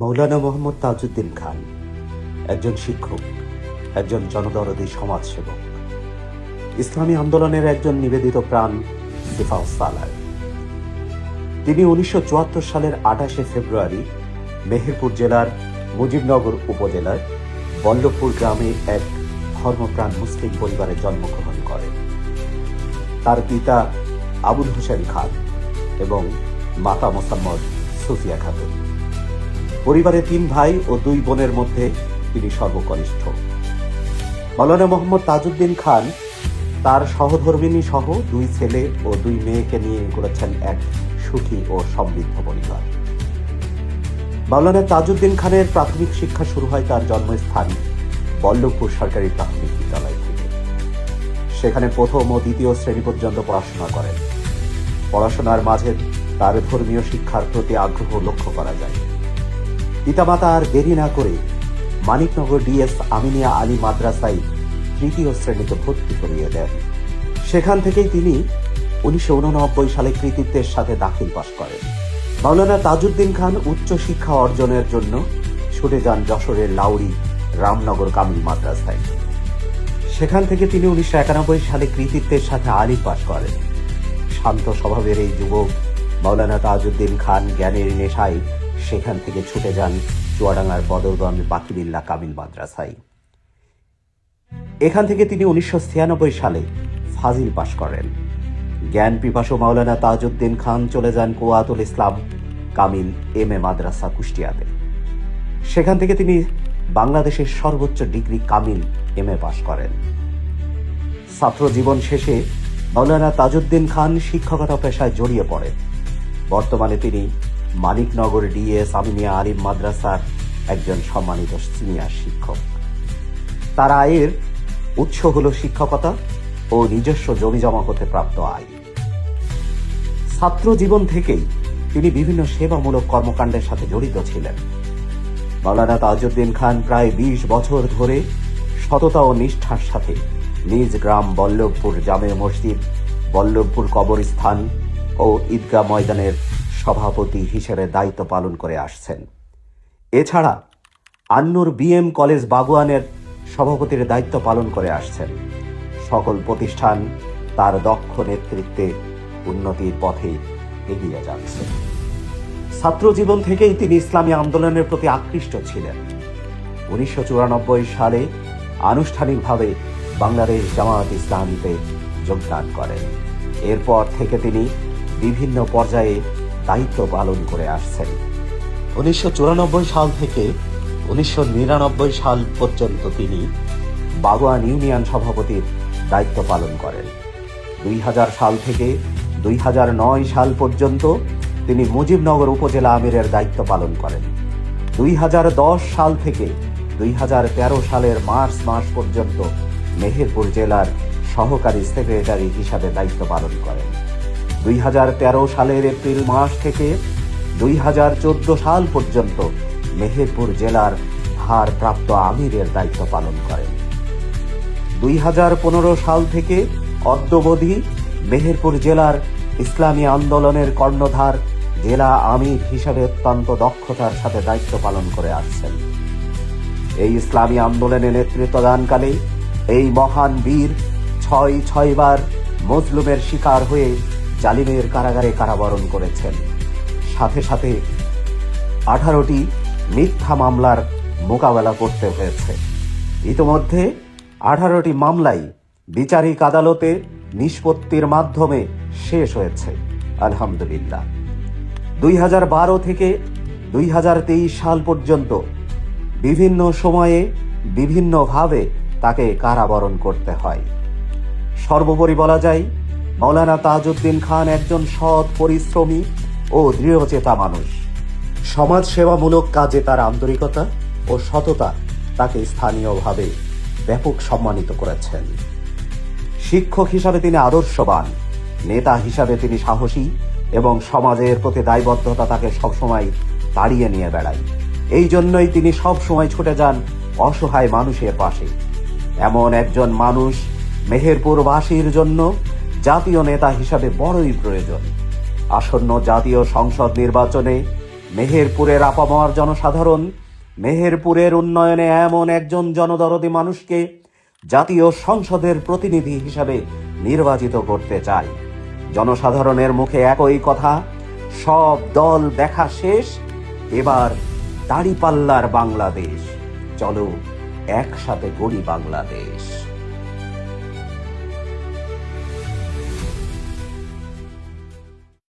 মৌলানা মোহাম্মদ তাজউদ্দিন খান, একজন শিক্ষক, একজন জনদরদী সমাজসেবক। ইসলামী আন্দোলনের একজন নিবেদিত প্রাণ সিফা সালার তিনি উনিশশো চুয়াত্তর সালের আঠাশে ফেব্রুয়ারি মেহেরপুর জেলার মুজিবনগর উপজেলার বল্লভপুর গ্রামে এক ধর্মপ্রাণ মুসলিম পরিবারে জন্মগ্রহণ করেন। তার পিতা আবুল হোসেন খান এবং মাতা মোসাম্মদ সুফিয়া খাতুন। পরিবারে তিন ভাই ও দুই বোনের মধ্যে তিনি সর্বকনিষ্ঠ। মৌলানা মোহাম্মদ তাজউদ্দিন খান তার সহধর্মিনী সহ দুই ছেলে ও দুই মেয়েকে নিয়ে গড়েছেন এক সুখী ও সমৃদ্ধ পরিবার। মাওলানা তাজউদ্দিন খানের প্রাথমিক শিক্ষা শুরু হয় তার জন্মস্থান বল্লভপুর সরকারি প্রাথমিক বিদ্যালয় থেকে। সেখানে প্রথম ও দ্বিতীয় শ্রেণি পর্যন্ত পড়াশোনা করেন। পড়াশোনার মাঝে তার ধর্মীয় শিক্ষার প্রতি আগ্রহ লক্ষ্য করা যায়। পিতামাতা আর দেরি না করে মানিকনগর ডিএস আমিনিয়া আলী মাদ্রাসায় তৃতীয় শ্রেণীতে ভর্তি করিয়ে দেন। সেখান থেকেই তিনি উনিশশো উননব্বই সালে কৃতিত্বের সাথে দাখিল পাশ করেন। মাওলানা তাজউদ্দিন খান উচ্চ শিক্ষা অর্জনের জন্য ছুটে যান যশোরের লাউড়ি রামনগর কামিল মাদ্রাসায়। সেখান থেকে তিনি উনিশশো একানব্বই সালে কৃতিত্বের সাথে আলী পাশ করেন। শান্ত স্বভাবের এই যুবক মাওলানা তাজউদ্দিন খান জ্ঞানের নেশায় সেখান থেকে ছুটে যান চুয়াডাঙ্গার বদরগঞ্জ বাকিবিল্লা কামিল মাদ্রাসায়। এখান থেকে তিনি উনিশশো ছিয়ানব্বই সালে ফাজিল পাশ করেন। জ্ঞান পিপাসু মাওলানা তাজউদ্দিন খান চলে যান কুয়াতুল ইসলাম কামিল এম এ মাদ্রাসা কুষ্টিয়াতে। সেখান থেকে তিনি বাংলাদেশের সর্বোচ্চ ডিগ্রি কামিল এম এ পাশ করেন। ছাত্র জীবন শেষে মাওলানা তাজউদ্দিন খান শিক্ষকতা পেশায় জড়িয়ে পড়েন। বর্তমানে তিনি মানিকনগর ডিএস আমিনিয়া আলিম মাদ্রাসার একজন সম্মানিত সিনিয়র শিক্ষক। তার আয়ের উৎস হল শিক্ষকতা ও নিজস্ব জমি জমা হতে প্রাপ্ত আয়। ছাত্র জীবন থেকেই তিনি বিভিন্ন সেবামূলক কর্মকাণ্ডের সাথে জড়িত ছিলেন। মৌলানা তাজউদ্দিন খান প্রায় বিশ বছর ধরে সততা ও নিষ্ঠার সাথে নিজ গ্রাম বল্লভপুর জামে মসজিদ, বল্লভপুর কবরস্থান ও ঈদগাহ ময়দানের সভাপতি হিসেবে দায়িত্ব পালন করে আসছেন। এছাড়া আন্নুর বিএম কলেজ বাগুয়ানের সভাপতির দায়িত্ব পালন করে আসছেন। সকল প্রতিষ্ঠান তার দক্ষ নেতৃত্বে উন্নতির পথে এগিয়ে যাচ্ছে। ছাত্র জীবন থেকেই তিনি ইসলামী আন্দোলনের প্রতি আকৃষ্ট ছিলেন। উনিশশো চুরানব্বই সালে আনুষ্ঠানিকভাবে বাংলাদেশ জামায়াত ইসলামীতে যোগদান করেন। এরপর থেকে তিনি বিভিন্ন পর্যায়ে দায়িত্ব পালন করে আসছেন। উনিশশো চুরানব্বই সাল থেকে উনিশশো নিরানব্বই সাল পর্যন্ত তিনি বাগোয়ান ইউনিয়ন সভাপতির দায়িত্ব পালন করেন। দুই হাজার সাল থেকে দুই হাজার নয় সাল পর্যন্ত তিনি মুজিবনগর উপজেলা আমিরের দায়িত্ব পালন করেন। দুই হাজার দশ সাল থেকে দুই হাজার তেরো সালের মার্চ মাস পর্যন্ত মেহেরপুর জেলার সহকারী সেক্রেটারি হিসাবে দায়িত্ব পালন করেন। দুই হাজার তেরো সালের এপ্রিল মাস থেকে দুই হাজার চোদ্দ সাল পর্যন্ত মেহেরপুর জেলার ভারপ্রাপ্ত আমিরের দায়িত্ব পালন করেন। দুই হাজার পনেরো সাল থেকে অদ্যবধি মেহেরপুর জেলার ইসলামী আন্দোলনের কর্ণধার জেলা আমির হিসাবে অত্যন্ত দক্ষতার সাথে দায়িত্ব পালন করে আসছেন। এই ইসলামী আন্দোলনে নেতৃত্ব দানকালে এই মহান বীর ছয় ছয়বার মজলুমের শিকার হয়ে জালিমের কারাগারে কারাবরণ করেছেন। সাথে সাথে আঠারোটি মিথ্যা মামলার মোকাবেলা করতে হয়েছে। ইতোমধ্যে আঠারোটি মামলাই বিচারিক আদালতে নিষ্পত্তির মাধ্যমে শেষ হয়েছে, আলহামদুলিল্লাহ। দুই হাজার বারো থেকে দুই হাজার তেইশ সাল পর্যন্ত বিভিন্ন সময়ে বিভিন্নভাবে তাকে কারাবরণ করতে হয়। সর্বোপরি বলা যায় মৌলানা তাজউদ্দিন খান একজন সৎ পরিশ্রমী ও দৃঢ়চেতা মানুষ। সমাজ সেবামূলক কাজে তার আন্তরিকতা ও সততা তাকে স্থানীয়ভাবে ব্যাপক সম্মানিত করেছেন। শিক্ষক হিসাবে তিনি আদর্শবান, নেতা হিসাবে তিনি সাহসী এবং সমাজের প্রতি দায়বদ্ধতা তাকে সবসময় তাড়িয়ে নিয়ে বেড়ায়। এই জন্যই তিনি সবসময় ছুটে যান অসহায় মানুষের পাশে। এমন একজন মানুষ মেহেরপুরবাসীর জন্য জাতীয় নেতা হিসাবে বড়ই প্রয়োজন। আসন্ন জাতীয় সংসদ নির্বাচনে মেহেরপুরের আপামর জনসাধারণ, মেহেরপুরের উন্নয়নে এমন একজন জনদরদি মানুষকে জাতীয় সংসদের প্রতিনিধি হিসাবে নির্বাচিত করতে চায়। জনসাধারণের মুখে একই কথা, সব দল দেখা শেষ, এবার দাড়িপাল্লার বাংলাদেশ। চলো একসাথে গড়ি বাংলাদেশ।